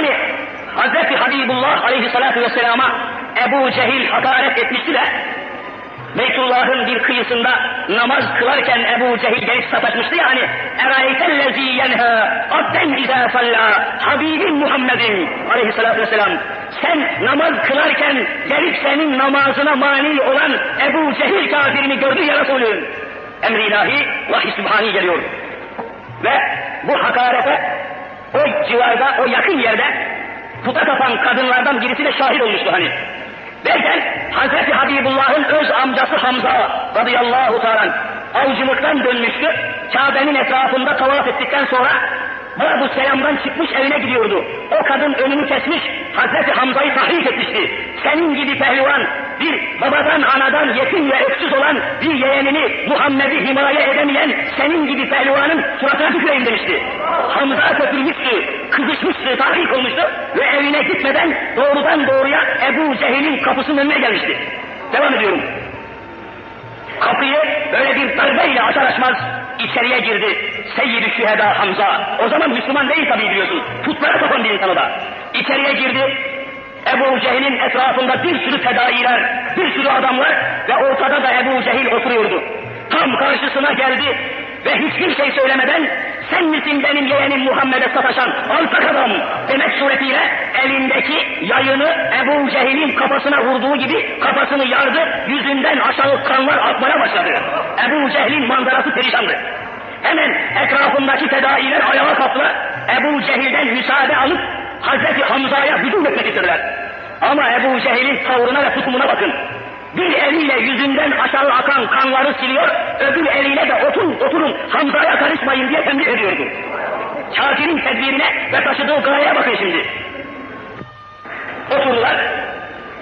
Hani Hazreti Habibullah aleyhissalatu vesselama Ebu Cehil hakaret etmişti de Beytullah'ın bir kıyısında namaz kılarken Ebu Cehil gelip sataşmıştı ya hani Eraytellezi yenha abden izâ sallâ Habibin Muhammedin aleyhissalatü vesselam sen namaz kılarken gelip senin namazına mani olan Ebu Cehil kafirini gördün ya Resulüm. Emri ilahi vahiy sübhani geliyor. Ve bu hakarete o civarda, o yakın yerde puta tapan kadınlardan birisi de şahit olmuştu hani. Derken Hazreti Habibullah'ın öz amcası Hamza radıyallahu teala avcılıktan dönmüştü. Kabe'nin etrafında tavaf ettikten sonra bu selamdan çıkmış evine gidiyordu. O kadın önünü kesmiş, Hazreti Hamza'yı tahrik etmişti. Senin gibi pehlivan, bir babadan anadan yetim ve öksüz olan bir yeğenini Muhammed'i himaye edemeyen senin gibi pehlivanın suratına tüküreyim demişti. Hamza köpürmüştü, kızışmıştı, tahrik olmuştu ve evine gitmeden doğrudan doğruya Ebu Cehil'in kapısının önüne gelmişti. Devam ediyorum. Kapıyı böyle bir darbeyle açar açmaz içeriye girdi. Seyyid-i Şüheda Hamza. O zaman Müslüman değil tabii biliyorsun. Putlara tapan bir insan o da. İçeriye girdi. Ebu Cehil'in etrafında bir sürü fedailer, bir sürü adamlar ve ortada da Ebu Cehil oturuyordu. Tam karşısına geldi ve hiçbir şey söylemeden sen misin benim yeğenim Muhammed'e sataşan alçak adam demek suretiyle elindeki yayını Ebu Cehil'in kafasına vurduğu gibi kafasını yardı, yüzünden aşağı kanlar akmaya başladı. Ebu Cehil'in manzarası perişandı. Hemen etrafındaki fedailer ayağa kalktılar. Ebu Cehil'den müsaade alıp Hazreti Hamza'ya hücum etmek istediler. Ama Ebu Cehil'in tavrına ve tutumuna bakın. Bir eliyle yüzünden aşağı akan kanları siliyor, öbür eliyle de oturun oturun Hamza'ya karışmayın diye tembih ediyordu. Kafirin tedbirine ve taşıdığı gayeye bakın şimdi. Oturdular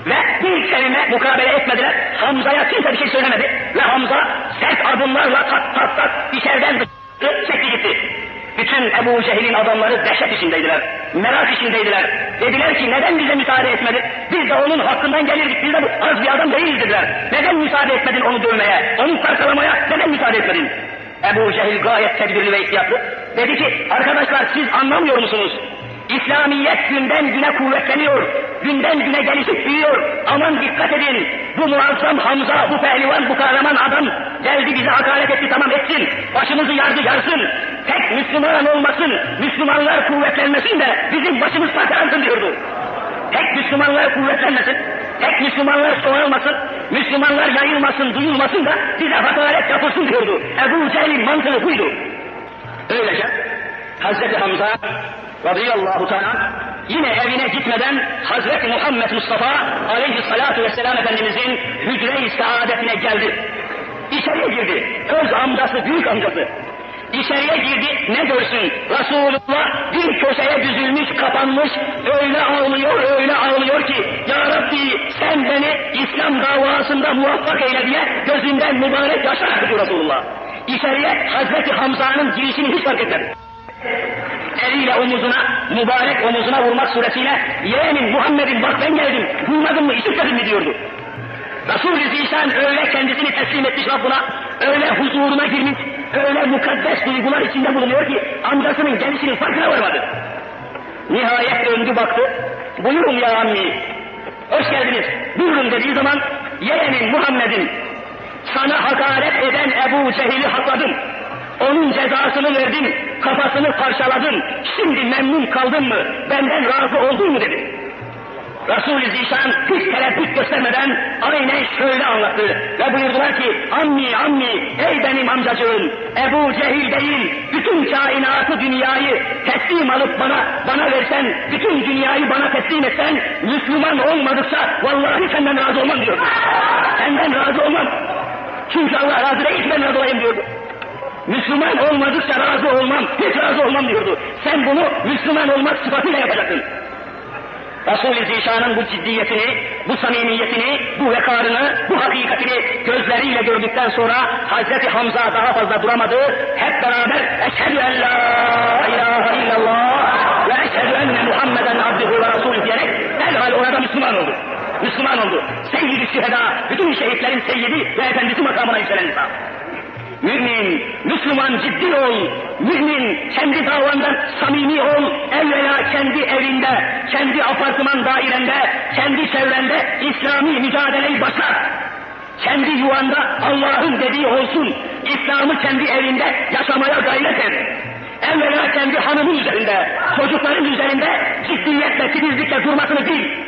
ve bir kelime mukabele etmediler. Hamza'ya kimse bir şey söylemedi ve Hamza sert adımlarla tak tak tak içeriden çekti gitti. Bütün Ebu Cehil'in adamları dehşet içindeydiler, merak içindeydiler. Dediler ki neden bize müsaade etmedi? Biz de onun hakkından gelirdik, biz de bu az bir adam değiliz dediler. Neden müsaade etmedin onu dövmeye, onu parçalamaya, neden müsaade etmedin? Ebu Cehil gayet tedbirli ve ihtiyatlı. Dedi ki arkadaşlar siz anlamıyor musunuz? İslamiyet günden güne kuvvetleniyor, günden güne gelişip büyüyor. Aman dikkat edin, bu muazzam Hamza, bu pehlivan, bu kahraman adam geldi bize hakaret etti tamam etsin, başımızı yardı yarsın, tek Müslüman olmasın, Müslümanlar kuvvetlenmesin de bizim başımız parçalansın diyordu. Tek Müslümanlar kuvvetlenmesin, tek Müslümanlar çoğalmasın, Müslümanlar yayılmasın, duyulmasın da bize hakaret yapılsın diyordu. Ebu Cehil'in mantığı buydu. Öylece Hazreti Hamza radıyallahu teala yine evine gitmeden Hazreti Muhammed Mustafa aleyhissalatu vesselam Efendimizin hücre-i saadetine geldi. İçeriye girdi. Öz amcası, büyük amcası. İçeriye girdi, ne görsün? Resulullah bir köşeye düzülmüş, kapanmış, öyle ağlıyor, öyle ağlıyor ki, Ya Rabbi sen beni İslam davasında muvaffak eyle diye gözünden mübarek yaşlar akıtıyor Resulullah. İçeriye Hazreti Hamza'nın girişini hiç fark etmedi eliyle omuzuna, mübarek omuzuna vurmak suretiyle yeğenim Muhammed'in bak ben geldim, duymadın mı, işitmedin mi diyordu. Resul-i Zişan öyle kendisini teslim etmiş Rabbına, öyle huzuruna girmiş, öyle mukaddes duygular içinde bulunuyor ki amcasının gelişinin farkına varmadı. Nihayet döndü baktı, buyurun ya ammi, hoş geldiniz, buyurun dediği zaman yeğenin Muhammed'in sana hakaret eden Ebu Cehil'i hakladım. Onun cezasını verdin, kafasını parçaladın, şimdi memnun kaldın mı, benden razı oldun mu dedi. Resul-i Zişan hiç tereddüt göstermeden aynen şöyle anlattı ve buyurdular ki ammi ammi ey benim amcacığım Ebu Cehil değil bütün kainatı dünyayı teslim alıp bana bana versen bütün dünyayı bana teslim etsen Müslüman olmadıkça vallahi senden razı olmam diyordu. Senden razı olmam. Çünkü Allah razı değil ben razı olayım diyordu. Müslüman olmadıkça razı olmam, hiç razı olmam diyordu. Sen bunu Müslüman olmak sıfatıyla yapacaksın. Resul-i Zişan'ın bu ciddiyetini, bu samimiyetini, bu vekarını, bu hakikatini gözleriyle gördükten sonra Hazreti Hamza daha fazla duramadı. Hep beraber eşhedü en la ilahe illallah ve eşhedü enne Muhammeden abduhu ve rasulü diyerek derhal orada Müslüman oldu. Müslüman oldu. Seyyid-i şüheda, bütün şehitlerin seyyidi ve efendisi makamına yükselen insan. Mümin, Müslüman ciddi ol. Mümin, kendi davandan samimi evinde, kendi apartman dairende, kendi çevrende İslami mücadeleyi başlat. Kendi yuvanda Allah'ın dediği olsun. İslam'ı kendi evinde yaşamaya gayret et. Evvela kendi hanımın üzerinde, çocukların üzerinde ciddiyetle, titizlikle durmasını bil.